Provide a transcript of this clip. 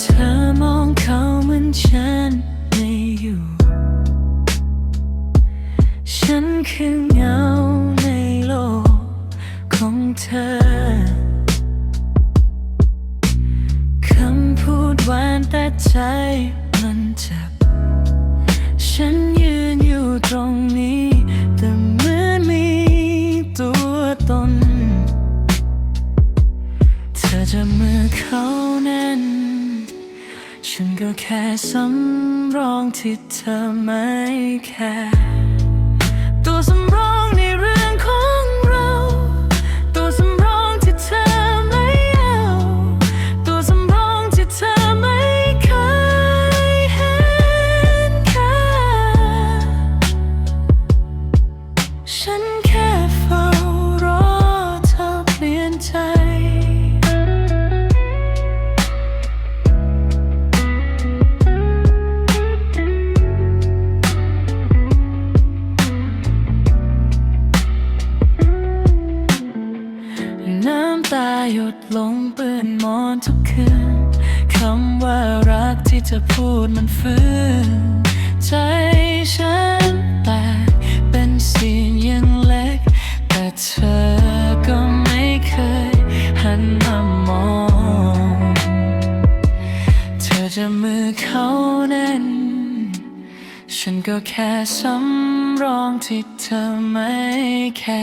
เธอมองเขาเหมือนฉันไม่อยู่ ฉันคือเงาในโลกของเธอ คำพูดหวานแต่ใจมันเจ็บ ฉันยืนอยู่ตรง ฉันก็แค่สำรองที่เธอไม่แค่ตัวสำ น้ำตาหยดลงเปื้อนหมอนทุกคืนคำว่ารักที่เธอพูดมันฟื้นใจฉันแตกเป็นเสียงยังเล็ก แต่เธอก็ไม่เคยหันมามอง เธอจะมือเขาแน่น ฉันก็แค่สำรองที่เธอไม่แค่